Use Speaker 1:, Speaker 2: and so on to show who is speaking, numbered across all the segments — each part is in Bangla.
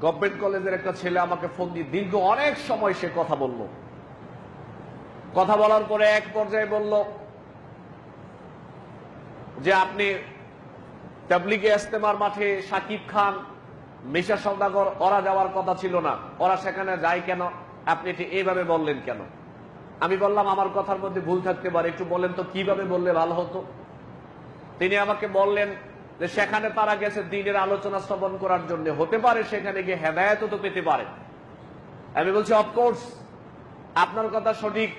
Speaker 1: গভর্নমেন্ট কলেজের একটা ছেলে আমাকে ফোন দিয়ে দীর্ঘ অনেক সময় সে কথা বলল। কথা বলার পরে এক পর্যায়ে বলল, যে আপনি তাবলিগে ইস্তেমার মাঠে সাকিব খান, মিশা সৌদাগর ওরা যাওয়ার কথা ছিল না। ওরা সেখানে যায় কেন? আপনি এটি এইভাবে বললেন কেন? আমি বললাম, আমার কথার মধ্যে ভুল থাকতে পারে। একটু বলেন তো, কীভাবে বললে ভালো হতো? তিনি আমাকে বললেন সেখানে তারা গেছে দিনের আলোচনা শ্রবণ করার জন্য। হতে পারে সেখানে গিয়ে হেদায়ত তো পেতে পারে। আমি বলছি অফকোর্স আপনার কথা সঠিক,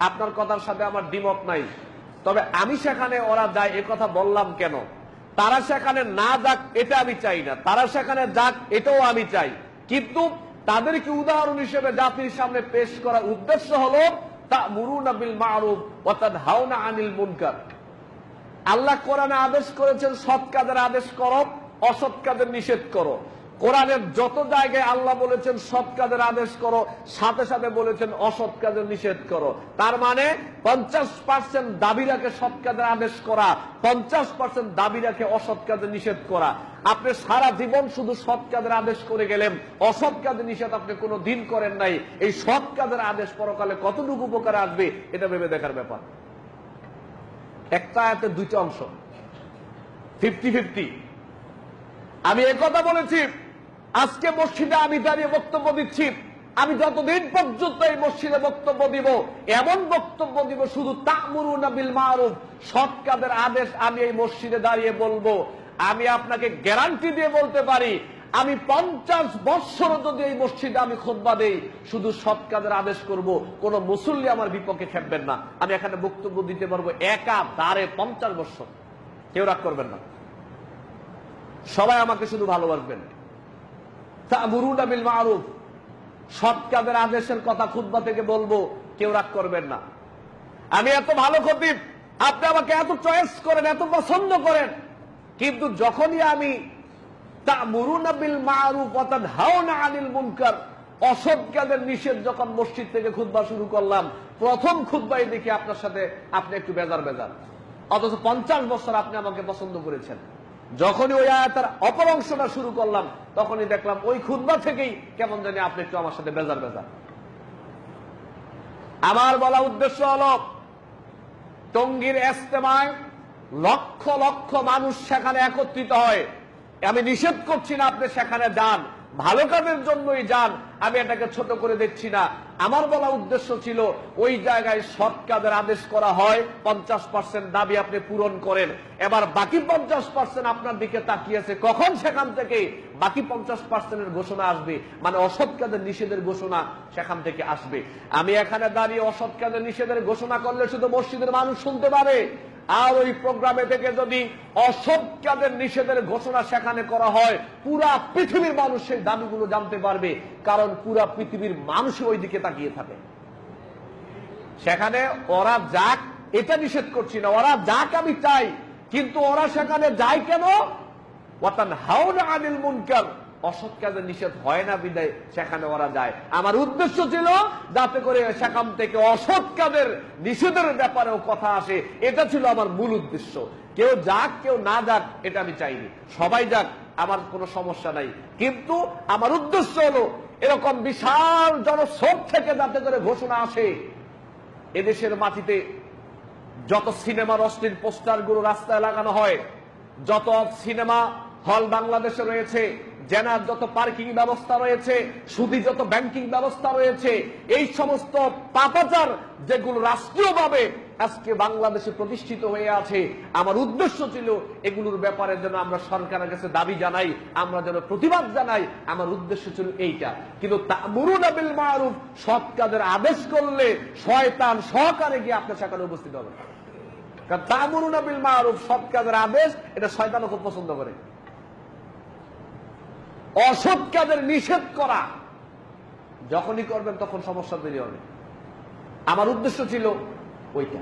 Speaker 1: আপনার কথার সাথে আমার দ্বিমত নাই। তবে আমি সেখানে ওরা যায়, এ কথা বললাম কেন? তারা সেখানে না যাক, এটা আমি চাই না। তারা সেখানে যাক, এটাও আমি চাই। কিন্তু তাদেরকে উদাহরণ হিসেবে জাতির সামনে পেশ করার উদ্দেশ্য হলো তা মুরুন বিল মারুফ অর্থাৎ হাওনা আনিল মুনকার। আল্লাহ কোরআনে আদেশ করেছেন, সৎ কাজের আদেশ করো, অসৎ কাজের নিষেধ করো। কোরআনের যত জায়গায় আল্লাহ বলেছেন, সৎ কাজের আদেশ করো, সাথে সাথে বলেছেন, অসৎ কাজের নিষেধ করো। তার মানে পঞ্চাশ পার্সেন্ট দাবি রাখে সৎ কাজের আদেশ করা, পঞ্চাশ পার্সেন্ট দাবি রাখে অসৎ কাজের নিষেধ করা। আপনি সারা জীবন শুধু সৎ কাজের আদেশ করে গেলেন, অসৎ কাজের নিষেধ আপনি কোনো দিন করেন নাই। এই সৎ কাজের আদেশ পরকালে কতটুকু উপকারে আসবে, এটা ভেবে দেখার ব্যাপার। একটা আয়াতের দুইটা অংশ। Fifty fifty. আমি কথা বলেছি, আজকে মসজিদে আমি দাঁড়িয়ে বক্তব্য দিচ্ছি। আমি যতদিন পর্যন্ত এই মসজিদে বক্তব্য দিব, এমন বক্তব্য দিব শুধু তামুরুন বিল মারুফ। সৎ কাজের আদেশ আমি এই মসজিদে দাঁড়িয়ে বলব। আমি আপনাকে গ্যারান্টি দিয়ে বলতে পারি আমি পঞ্চাশ বৎসর যদি এই মসজিদে আমি খোদবা দেই, শুধু সৎ কাজের আদেশ করব, কোন মুসল্লি আমার বিপক্ষে খেপবেন না। আমি এখানে বক্তব্য দিতে পারব একা, দাঁড়ে পঞ্চাশ বৎসর কেউ রাগ করবেন না। সবাই আমাকে শুধু ভালোবাসবেন। তা'মুরুনা বিল মারুফ। সৎ কাজের আদেশের কথা খুতবা থেকে বলব, কেউ রাগ করবেন না। আমি এত ভালো খতিব, আপনি আমাকে এত চয়েস করেন, এত পছন্দ করেন। কিন্তু যখনই আমি নিষেধ যখন মসজিদ থেকে শুরু করলাম, প্রথম দেখি আপনার সাথে আপনি একটু বেজার বেজার। অথচ পঞ্চাশ বছর আপনি আমাকে পছন্দ করেছেন। যখনই ওই আয়াতের অপর অংশটা শুরু করলাম, তখনই দেখলাম ওই খুদ্া থেকেই কেমন জানি আপনি একটু আমার সাথে বেজার বেজার। আমার বলা উদ্দেশ্য হল, টঙ্গীর এস্তেমায় লক্ষ লক্ষ মানুষ সেখানে একত্রিত হয়। আমি নিষেধ করছি না আপনি সেখানে যান। ভালো কাজের জন্যই যান। আমি এটাকে ছোট করে দেখছি না। আমার বলা উদ্দেশ্য ছিল, ওই জায়গায় সৎ কাজের আদেশ করা হয়, পঞ্চাশ পার্সেন্ট দাবি আপনি পূরণ করেন। এবার বাকি পঞ্চাশ পার্সেন্ট আপনার দিকে তাকিয়েছে, কখন সেখান থেকে বাকি পঞ্চাশ পার্সেন্টের ঘোষণা আসবে? মানে অসৎ কাজের নিষেধের ঘোষণা সেখান থেকে আসবে। আমি এখানে দাঁড়িয়ে অসৎ কাজের নিষেধের ঘোষণা করলে শুধু মসজিদের মানুষ শুনতে পারে আর ওই প্রোগ্রামে থেকে যদি কাজের নিষেধের ঘোষণা সেখানে করা হয়, পুরা পৃথিবীর মানুষ সেই দাবিগুলো জানতে পারবে, কারণ পুরা পৃথিবীর মানুষ ওই দিকে তাকিয়ে থাকে। সেখানে ওরা যাক, এটা নিষেধ করছি না, ওরা যাক আমি চাই, কিন্তু ওরা সেখানে যায় কেন? হাওনা আনিল মুনকার। অসৎ কাজে নিষেধ হয় না বিদায় সেখানে ওরা যায়। আমার উদ্দেশ্য ছিল যাতে করে সেখান থেকে অসৎ কাজের নিষেধের ব্যাপারেও কথা আসে। এটা ছিল আমার মূল উদ্দেশ্য। কেউ যাক, কেউ না যাক, এটা আমি চাইনি। সবাই যাক, আমার কোনো সমস্যা নাই। কিন্তু আমার উদ্দেশ্য হলো এরকম বিশাল জনস্রোত থেকে যাতে করে ঘোষণা আসে। এদেশের মাটিতে যত সিনেমার অশ্লীল পোস্টারগুলো রাস্তায় লাগানো হয়, যত সিনেমা হল বাংলাদেশে রয়েছে জেনার যত পার্কিং ব্যবস্থা রয়েছে, সুদি যত ব্যাংকিং ব্যবস্থা রয়েছে, এই সমস্ত পাপাচার যেগুলো রাষ্ট্রীয়ভাবে আজকে বাংলাদেশে প্রতিষ্ঠিত হয়ে আছে, আমার উদ্দেশ্য ছিল এগুলোর ব্যাপারে যেন আমরা সরকারের কাছে দাবি জানাই, আমরা যেন প্রতিবাদ জানাই, আমার উদ্দেশ্য ছিল এইটা। কিন্তু তামুরুন বিল মারুফ, সৎ কাজের আদেশ করলে শয়তান সহকারে গিয়ে আপনার সেখানে উপস্থিত হবে। কারণ তামুরুন বিল মারুফ সৎ কাজের আদেশ, এটা শয়তানও খুব পছন্দ করে। অসৎ কাজের নিষেধ করা। যখনই করবেন তখন সমস্যা তৈরি হবে। আমার উদ্দেশ্য ছিল ওইটা।